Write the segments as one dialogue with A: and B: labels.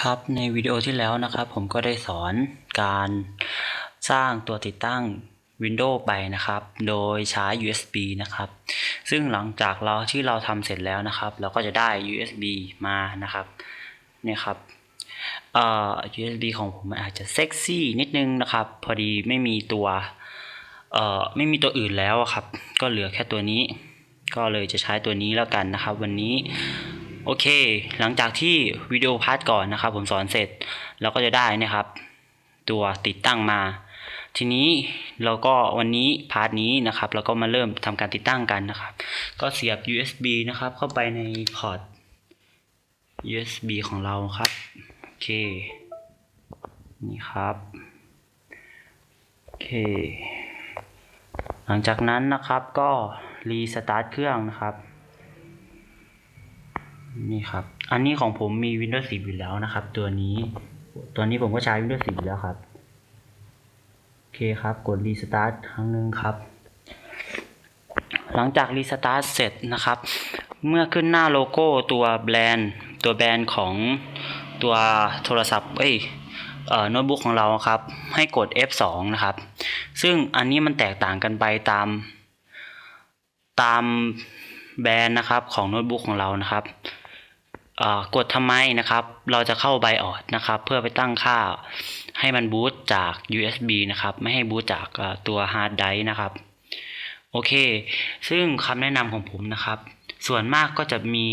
A: ครับในวิดีโอที่แล้วนะครับผมก็ได้สอนการสร้างตัวติดตั้ง Windows ไปนะครับ โดยใช้ USB นะครับ ซึ่งหลังจากเราที่เราทำเสร็จแล้วนะครับ เราก็จะได้ USB มานะครับเนี่ยครับเอ่อ USB ของผมอาจจะเซ็กซี่นิดนึงนะครับ พอดีไม่มีตัวเอ่อไม่มีตัวอื่นแล้วครับ ก็เหลือแค่ตัวนี้ ก็เลยจะใช้ตัวนี้แล้วกันนะครับ วันนี้ โอเค หลังจากที่วิดีโอพาร์ทก่อนนะครับ ผมสอนเสร็จเราก็จะได้นะครับ ตัวติดตั้งมา ทีนี้เราก็วันนี้พาร์ทนี้นะครับเราก็มาเริ่มทำการติดตั้งกันนะครับ ก็เสียบ USB นะครับ เข้าไปในพอร์ต USB ของเราครับ โอเค นี่ครับ โอเค หลังจากนั้นนะครับก็รีสตาร์ทเครื่องนะครับ นี่ครับ อันนี้ของผมมี Windows 10 อยู่แล้วนะครับ ตัวนี้ ตัวนี้ผมก็ใช้ Windows 10 อยู่แล้วครับ โอเคครับ กดรีสตาร์ทครั้งหนึ่งครับ หลังจากรีสตาร์ทเสร็จนะครับ เมื่อขึ้นหน้าโลโก้ตัวแบรนด์ ตัวแบรนด์ของตัวโทรศัพท์ เอ้ยโน้ตบุ๊กของเราครับ ให้กด F2 นะครับ ซึ่งอันนี้มันแตกต่างกันไปตาม ตามแบรนด์นะครับของโน้ตบุ๊กของเรานะครับ กดทำไมนะครับ เราจะเข้าไบออดนะครับ เพื่อไปตั้งค่าให้มันบูตจาก USB นะครับ ไม่ให้บูตจากตัวฮาร์ดไดร์นะครับ โอเค ซึ่งคำแนะนำของผมนะครับ ส่วนมากก็จะมี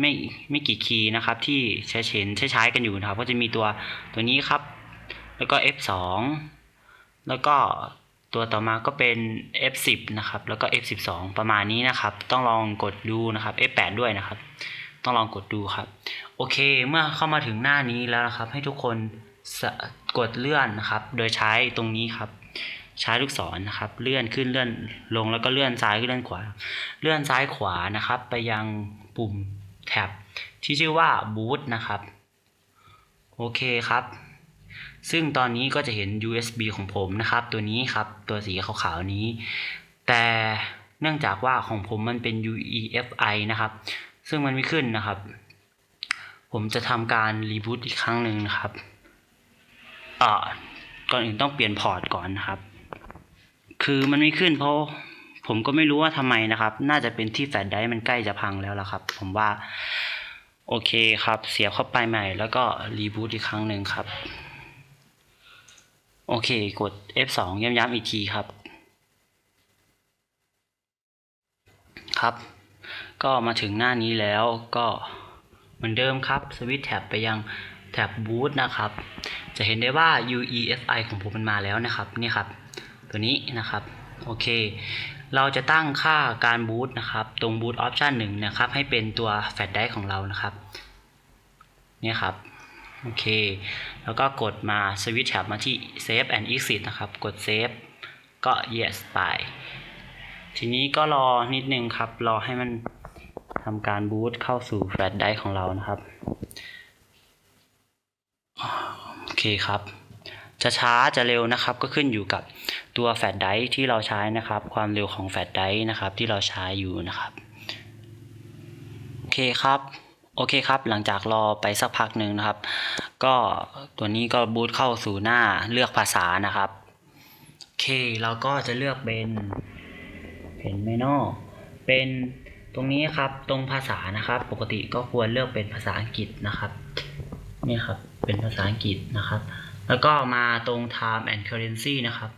A: ไม่ไม่กี่คีย์นะครับ ที่ใช้เห็นใช้ใช้กันอยู่นะครับ ก็จะมีตัวตัวนี้ครับ แล้วก็ F2 แล้วก็ตัวต่อมาก็เป็น F10 นะครับ แล้วก็ F12 ประมาณนี้นะครับ ต้องลองกดดูนะครับ F8 ด้วยนะครับ ต้องลองกดดูครับ โอเค เมื่อเข้ามาถึงหน้านี้แล้วนะครับ ให้ทุกคนกดเลื่อนนะครับ โดยใช้ตรงนี้ครับ ใช้ลูกศรนะครับ เลื่อนขึ้นเลื่อนลงแล้วก็เลื่อนซ้ายขึ้นเลื่อนขวา เลื่อนซ้ายขวานะครับ ไปยังปุ่มแท็บที่ชื่อว่า boot นะครับ โอเคครับ ซึ่งตอนนี้ก็จะเห็น USB ของผมนะครับ ตัวนี้ครับ ตัวสีขาวๆนี้ แต่เนื่องจากว่าของผมมันเป็น UEFI นะครับ ซึ่งมันไม่ขึ้นนะครับ ผมจะทำการรีบูตอีกครั้งหนึ่งนะครับอ่าก่อนอื่นต้องเปลี่ยนพอร์ตก่อนนะครับ คือมันไม่ขึ้นเพราะผมก็ไม่รู้ว่าทำไมนะครับ น่าจะเป็นที่แฟลชไดร์มันใกล้จะพังแล้วล่ะครับ ผมว่าโอเคครับ เสียบเข้าไปใหม่แล้วก็รีบูตอีกครั้งหนึ่งครับ โอเค กด F2 ย้ำๆอีกทีครับ ครับ ก็มาถึงหน้านี้แล้วก็เหมือนเดิมครับ สวิตช์แท็บไปยังแท็บ boot นะครับ จะเห็นได้ว่า UEFI ของผมมันมาแล้วนะครับ นี่ครับ ตัวนี้นะครับ โอเค เราจะตั้งค่าการบูตนะครับ ตรง boot option หนึ่งนะครับ ให้เป็นตัวแฟลชไดรฟ์ของเรานะครับ เนี่ยครับ โอเค แล้วก็กดมาสวิตช์แท็บมาที่ save and exit นะครับ กด save ก็ yes ไป ทีนี้ก็รอนิดนึงครับ รอให้มัน ทำการบูตเข้าสู่แฟลชไดร์ของเรานะครับ โอเคครับ จะช้าจะเร็วนะครับ ก็ขึ้นอยู่กับตัวแฟลชไดร์ที่เราใช้นะครับ ความเร็วของแฟลชไดร์นะครับ ที่เราใช้อยู่นะครับ โอเคครับโอเคครับ หลังจากรอไปสักพักหนึ่งนะครับ ก็ตัวนี้ก็บูตเข้าสู่หน้าเลือกภาษานะครับ โอเค เราก็จะเลือกเป็นเห็นไหมนอเป็น ตรงนี้ครับตรงภาษานะครับ ปกติก็ควรเลือกเป็นภาษาอังกฤษนะครับนี่ครับเป็นภาษาอังกฤษนะครับ แล้วก็มาตรง time and currency นะครับ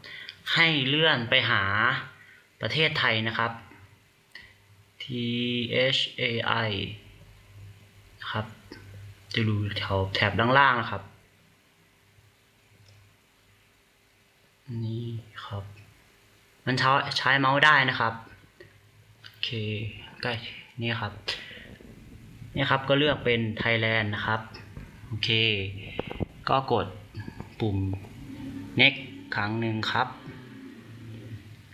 A: ให้เลื่อนไปหาประเทศไทยนะครับ T H A I นะครับจะดูแถวแถบด้านล่างนะครับ นี่ครับ มันใช้ใช้เมาส์ได้นะครับ โอเค ใกล้นี่ครับนี่ครับก็เลือกเป็น Thailand นะครับ โอเค ก็กดปุ่ม next ครั้งหนึ่งครับ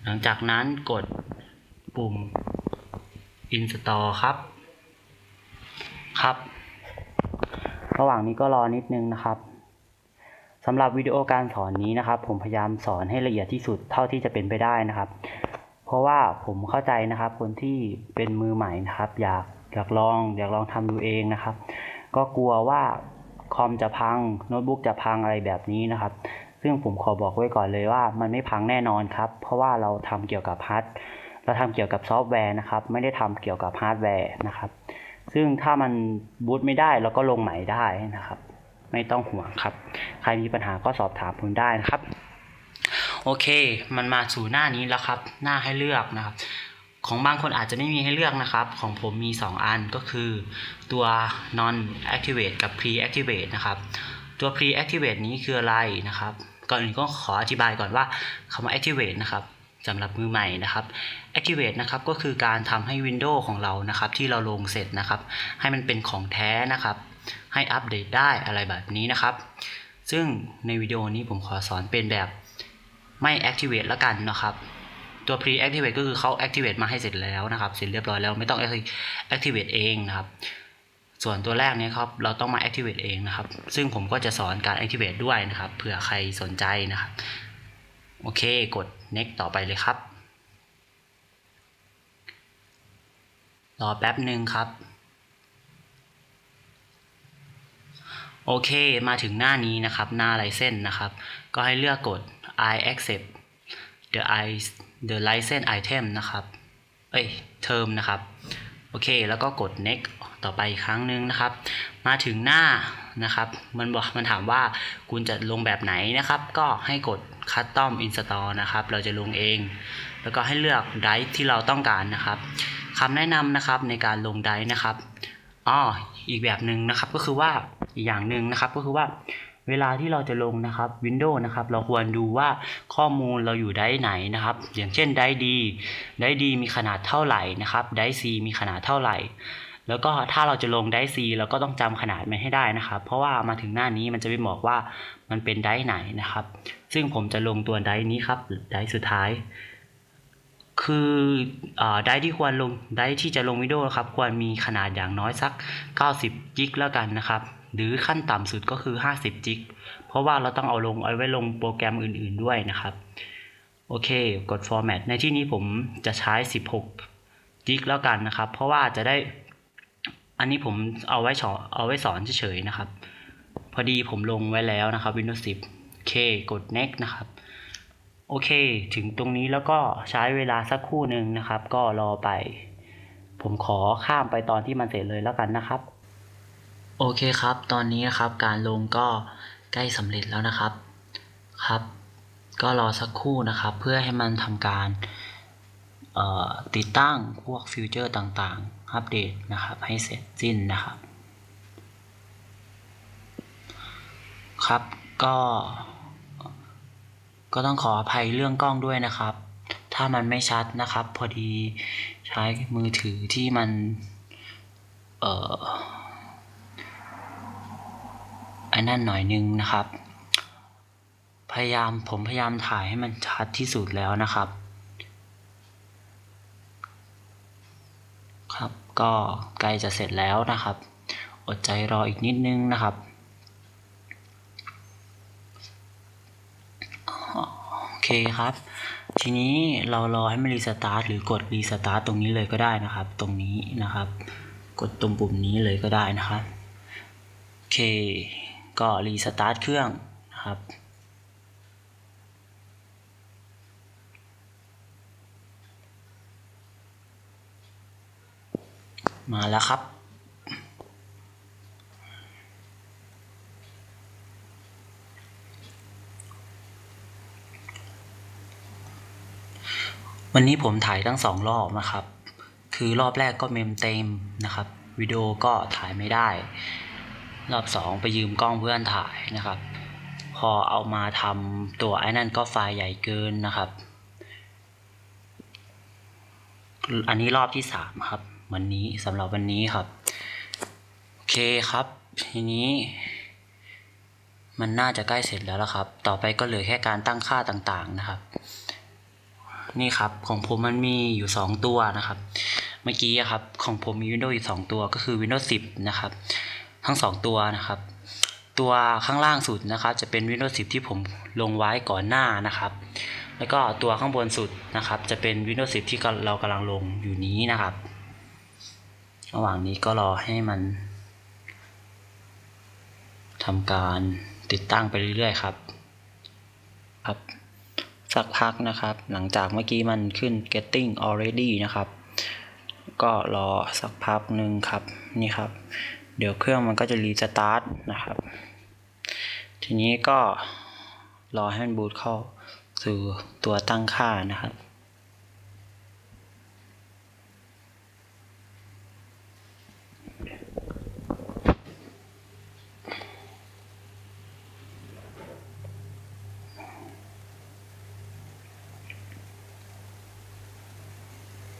A: หลังจากนั้นกดปุ่ม install ครับ ครับ ระหว่างนี้ก็รอนิดนึงนะครับสำหรับวิดีโอการสอนนี้นะครับ ผมพยายามสอนให้ละเอียดที่สุดเท่าที่จะเป็นไปได้นะครับ เพราะว่าผมเข้าใจนะครับ คนที่เป็นมือใหม่นะครับ อยากอยากลอง อยากลองทำดูเองนะครับ ก็กลัวว่าคอมจะพังโน้ตบุ๊กจะพังอะไรแบบนี้นะครับ ซึ่งผมขอบอกไว้ก่อนเลยว่ามันไม่พังแน่นอนครับ เพราะว่าเราทำเกี่ยวกับฮาร์ดเราทำเกี่ยวกับซอฟต์แวร์นะครับ ไม่ได้ทำเกี่ยวกับฮาร์ดแวร์นะครับซึ่งถ้ามันบูตไม่ได้เราก็ลงใหม่ได้นะครับ ไม่ต้องห่วงครับ ใครมีปัญหาก็สอบถามผมได้นะครับ โอเค มันมาสู่หน้านี้แล้วครับ หน้าให้เลือกนะครับ ของบางคนอาจจะไม่มีให้เลือกนะครับ ของผมมี 2 อันก็คือตัว non activate กับ pre activate นะครับ ตัว pre activate นี้คืออะไรนะครับ ก่อนอื่นก็ขออธิบายก่อนว่าคำว่า activate นะครับสำหรับมือใหม่นะครับ activate นะครับก็คือการทำให้ Windows ของเรานะครับ ที่เราลงเสร็จนะครับ ให้มันเป็นของแท้นะครับ ให้อัปเดตได้อะไรแบบนี้นะครับ ซึ่งในวิดีโอนี้ผมขอสอนเป็นแบบ ไม่ activate แล้วกันนะครับ ตัว pre activate ก็คือเขา activate มาให้เสร็จแล้วนะครับเสร็จเรียบร้อยแล้วไม่ต้อง activate เองนะครับ ส่วนตัวแรกเนี้ครับเราต้องมา activate เองนะครับ ซึ่งผมก็จะสอนการ activate ด้วยนะครับเผื่อใครสนใจนะครับโอเคกด next ต่อไปเลยครับรอแป๊บหนึ่งครับ โอเคมาถึงหน้านี้นะครับ หน้า license นะครับ ก็ให้เลือกกด I accept the I the license item นะครับ เอ้ย term นะครับ โอเค แล้วก็กด next ต่อไปอีกครั้งหนึ่งนะครับ มาถึงหน้านะครับ มันบอกมันถามว่าคุณจะลงแบบไหนนะครับ ก็ให้กด custom install นะครับ เราจะลงเอง แล้วก็ให้เลือก drive ที่เราต้องการนะครับคำแนะนำนะครับในการลง drive นะครับอ้ออีกแบบหนึ่งนะครับก็คือว่าอีกอย่างหนึ่งนะครับก็คือว่า เวลาที่เราจะลงนะครับ Windows นะครับ เราควรดูว่าข้อมูลเราอยู่ไดร์ไหนนะครับ อย่างเช่นไดร์ดีไดร์ดีมีขนาดเท่าไหร่นะครับไดร์ซีมีขนาดเท่าไหร่ แล้วก็ถ้าเราจะลงไดร์ซีเราก็ต้องจำขนาดมันให้ได้นะครับ เพราะว่ามาถึงหน้านี้มันจะไม่บอกว่ามันเป็นไดไหนนะครับ ซึ่งผมจะลงตัวไดนี้ครับไดสุดท้ายคืออไดร์ที่ควรลงไดร์ที่จะลงวิดีโอครับ ควรมีขนาดอย่างน้อยสัก 90จิกแล้วกันนะครับ หรือขั้นต่ำสุดก็คือ 50จิกเพราะว่าเราต้องเอาลงเอาไว้ลงโปรแกรมอื่นๆด้วยนะครับ โอเค กด format ในที่นี้ผมจะใช้ 16จิกแล้วกันนะครับ เพราะว่าจะได้ อันนี้ผมเอาไว้สอนเอาไว้สอนเฉยๆนะครับ พอดีผมลงไว้แล้วนะครับ Windows 10 โอเค กด next นะครับโอเค ถึงตรงนี้แล้วก็ใช้เวลาสักครู่หนึ่งนะครับ ก็รอไป ผมขอข้ามไปตอนที่มันเสร็จเลยแล้วกันนะครับ โอเคครับ ตอนนี้นะครับการลงก็ใกล้สำเร็จแล้วนะครับ ครับ ก็รอสักครู่นะครับ เพื่อให้มันทำการติดตั้งพวกฟิวเจอร์ต่างๆ อัปเดตนะครับ ให้เสร็จสิ้นนะครับ ครับ ก็ ก็ต้องขออภัยเรื่องกล้องด้วยนะครับ ถ้ามันไม่ชัดนะครับ พอดีใช้มือถือที่มัน เอ่อ อ้นั่นหน่อยนึงนะครับ พยายามผมพยายามถ่ายให้มันชัดที่สุดแล้วนะครับ ครับก็ใกล้จะเสร็จแล้วนะครับ อดใจรออีกนิดนึงนะครับโอเคครับ ทีนี้เรารอให้มันรีสตาร์ทหรือกดรีสตาร์ทตรงนี้เลยก็ได้นะครับ ตรงนี้นะครับ กดตรงปุ่มนี้เลยก็ได้นะครับ โอเค ก็รีสตาร์ทเครื่องนะครับ มาแล้วครับ วันนี้ผมถ่ายทั้งสองรอบนะครับ คือรอบแรกก็เมมเต็มนะครับ วิดีโอก็ถ่ายไม่ได้ รอบสองไปยืมกล้องเพื่อนถ่ายนะครับ พอเอามาทำตัวไอ้นั่นก็ไฟล์ใหญ่เกินนะครับ อันนี้รอบที่สามครับวันนี้สำหรับวันนี้ครับ โอเคครับ ทีนี้ มันน่าจะใกล้เสร็จแล้วละครับ ต่อไปก็เหลือแค่การตั้งค่าต่างๆนะครับ นี่ครับของผมมันมีอยู่ 2 ตัวนะครับ เมื่อกี้ครับของผมมี Windows อยู่ 2 ตัวก็คือ Windows 10 นะครับ ทั้ง 2 ตัวนะครับ ตัวข้างล่างสุดนะครับ จะเป็น Windows 10 ที่ผมลงไว้ก่อนหน้านะครับ แล้วก็ตัวข้างบนสุดนะครับ จะเป็น Windows 10 ที่เรากำลังลงอยู่นี้นะครับ ระหว่างนี้ก็รอให้มันทำการติดตั้งไปเรื่อยๆครับ ครับ สักพักนะครับ หลังจากเมื่อกี้มันขึ้น getting already นะครับ ก็รอสักพักหนึ่งครับ นี่ครับ เดี๋ยวเครื่องมันก็จะรีสตาร์ทนะครับ ทีนี้ก็รอให้มันบูตเข้าสู่ตัวตั้งค่านะครับ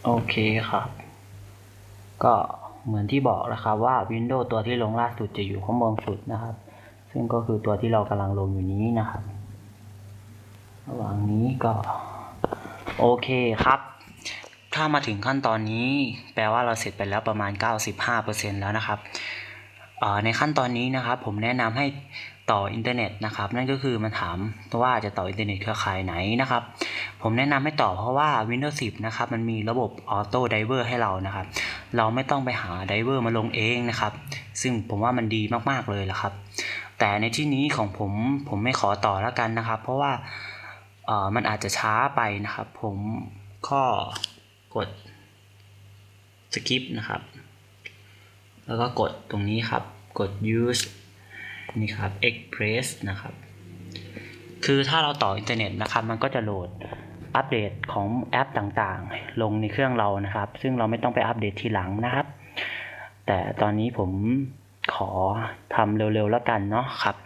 A: โอเคครับ ก็ เหมือนที่บอกนะครับว่า Windows ตัวที่ลงล่าสุดจะอยู่ข้างบนสุดนะครับ ซึ่งก็คือตัวที่เรากำลังลงอยู่นี้นะครับ ระหว่างนี้ก็ โอเคครับ ถ้ามาถึงขั้นตอนนี้ แปลว่าเราเสร็จไปแล้วประมาณ 95%แล้วนะครับในขั้นตอนนี้นะครับ ผมแนะนำให้ต่ออินเทอร์เน็ตนะครับ นั่นก็คือมันถามว่าจะต่ออินเทอร์เน็ตเครือข่ายไหนนะครับ ผมแนะนำให้ต่อเพราะว่า Windows 10 นะครับ มันมีระบบ Auto Diver ให้เรานะครับ เราไม่ต้องไปหา Diver มาลงเองนะครับ ซึ่งผมว่ามันดีมากๆเลยละครับ แต่ในที่นี้ของผมผมไม่ขอต่อแล้วกันนะครับ เพราะว่าเออมันอาจจะช้าไปนะครับ ผมก็กด skip นะครับ แล้วก็กดตรงนี้ครับ กด use นี่ครับ express นะครับ คือถ้าเราต่ออินเทอร์เน็ตนะครับ มันก็จะโหลด อัปเดตของแอปต่างๆ ลงในเครื่องเรานะครับ ซึ่งเราไม่ต้องไปอัปเดตทีหลังนะครับ แต่ตอนนี้ผมขอทำเร็วๆแล้วกันเนาะครับ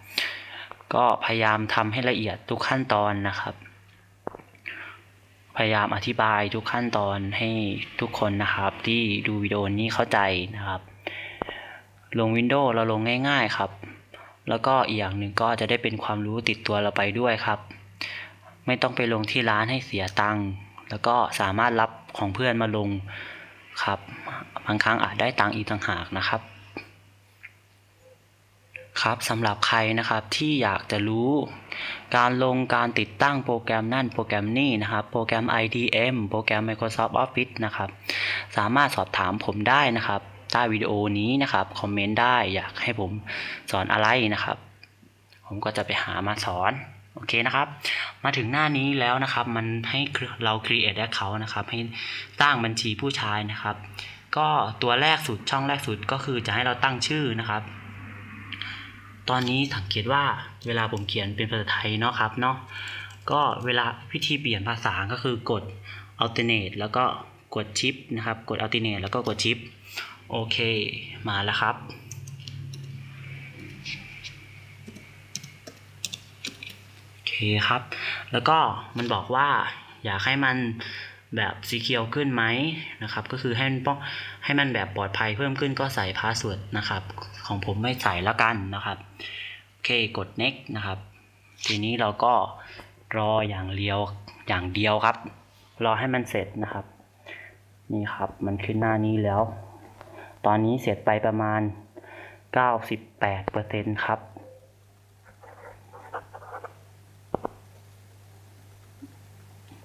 A: ก็พยายามทำให้ละเอียดทุกขั้นตอนนะครับ พยายามอธิบายทุกขั้นตอนให้ทุกคนนะครับ ที่ดูวิดีโอนี้เข้าใจนะครับ ลง Windows เราลงง่าย ๆครับ แล้วก็อีกอย่างหนึ่งก็จะได้เป็นความรู้ติดตัวเราไปด้วยครับ ไม่ต้องไปลงที่ร้านให้เสียตังค์แล้วก็สามารถรับของเพื่อนมาลงครับบางครั้งอาจได้ตังค์อีกต่างหากนะครับ ครับสำหรับใครนะครับที่อยากจะรู้ การลงการติดตั้งโปรแกรมนั่นโปรแกรมนี่นะครับ โปรแกรม IDM โปรแกรม Microsoft Office นะครับ สามารถสอบถามผมได้นะครับ ใต้วิดีโอนี้นะครับ คอมเมนต์ได้อยากให้ผมสอนอะไรนะครับ ผมก็จะไปหามาสอน โอเคนะครับ มาถึงหน้านี้แล้วนะครับ มันให้เรา create account นะครับ ให้ตั้งบัญชีผู้ใช้นะครับ ก็ตัวแรกสุดช่องแรกสุดก็คือจะให้เราตั้งชื่อนะครับ ตอนนี้สังเกตว่าเวลาผมเขียนเป็นภาษาไทยเนาะครับเนาะ ก็เวลาวิธีเปลี่ยนภาษาก็คือกด alternate แล้วก็กดชิปนะครับ กด alternate แล้วก็กดชิปโอเค มาแล้วครับ โอเคครับ แล้วก็มันบอกว่าอยากให้มันแบบสีเขียวขึ้นไหมนะครับ ก็คือให้มันป้องให้มันแบบปลอดภัยเพิ่มขึ้นก็ใส่พาสเวิร์ดนะครับ ของผมไม่ใส่แล้วกันนะครับ โอเคกด next นะครับ ทีนี้เราก็รออย่างเดียวอย่างเดียวครับ รอให้มันเสร็จนะครับ นี่ครับมันขึ้นหน้านี้แล้ว ตอนนี้เสร็จไปประมาณ 98%ครับ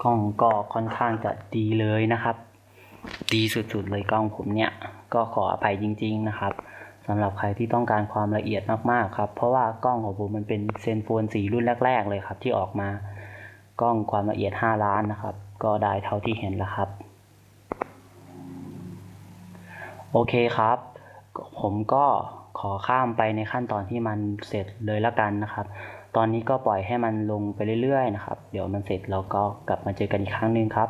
A: กล้องก็ค่อนข้างจะดีเลยนะครับ ดีสุดๆเลยกล้องผมเนี่ยก็ขออภัยจริง ๆนะครับสำหรับใครที่ต้องการความละเอียดมากๆครับ เพราะว่ากล้องของผมมันเป็นเซนโฟนสีรุ่นแรก ๆ เลยครับ ที่ออกมากล้องความละเอียด 5 ล้านนะครับ ก็ได้เท่าที่เห็นแล้วครับ โอเคครับ ผมก็ขอข้ามไปในขั้นตอนที่มันเสร็จเลยละกันนะครับ ตอนนี้ก็ปล่อยให้มันลงไปเรื่อยๆนะครับ เดี๋ยวมันเสร็จเราก็กลับมาเจอกันอีกครั้งหนึ่งครับ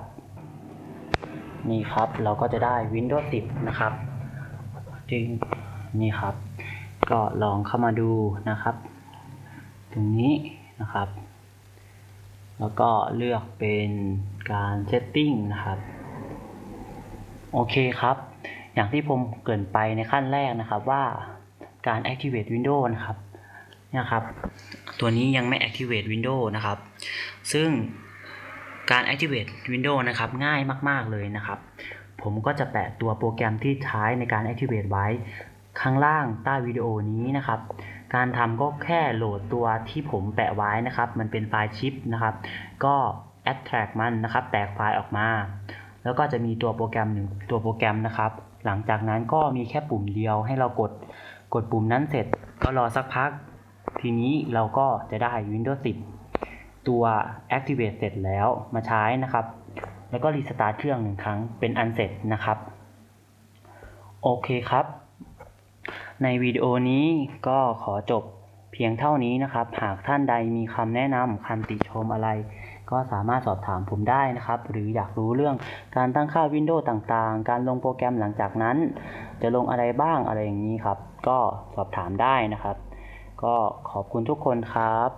A: นี่ครับเราก็จะได้ Windows 10 นะครับจึงนี่ครับ ก็ลองเข้ามาดูนะครับ ตรงนี้นะครับ แล้วก็เลือกเป็นการ Setting นะครับ โอเคครับ อย่างที่ผมเกินไปในขั้นแรกนะครับว่าการ activate Windows นะครับ นี่ยครับ ตัวนี้ยังไม่ activate Windows นะครับ ซึ่งการ activate Windows นะครับง่ายมาก ๆ เลยนะครับ ผมก็จะแปะตัวโปรแกรมที่ใช้ในการ activate ไว้ข้างล่างใต้วิดีโอนี้นะครับ การทำก็แค่โหลดตัวที่ผมแปะไว้นะครับ มันเป็นไฟล์ชิปนะครับ ก็ extract มันนะครับ แตกไฟล์ออกมา แล้วก็จะมีตัวโปรแกรมหนึ่งตัวโปรแกรมนะครับ หลังจากนั้นก็มีแค่ปุ่มเดียวให้เรากด กดปุ่มนั้นเสร็จก็รอสักพัก ทีนี้เราก็จะได้ Windows 10 ตัว Activate เสร็จแล้วมาใช้นะครับ แล้วก็รีสตาร์ทเครื่องหนึ่งครั้งเป็นอันเสร็จนะครับ โอเคครับ ในวิดีโอนี้ก็ขอจบเพียงเท่านี้นะครับ หากท่านใดมีคำแนะนำคำติชมอะไร ก็สามารถสอบถามผมได้นะครับ หรืออยากรู้เรื่องการตั้งค่า Windows ต่างๆ การลงโปรแกรมหลังจากนั้น จะลงอะไรบ้างอะไรอย่างนี้ครับ ก็สอบถามได้นะครับ ก็ขอบคุณทุกคนครับ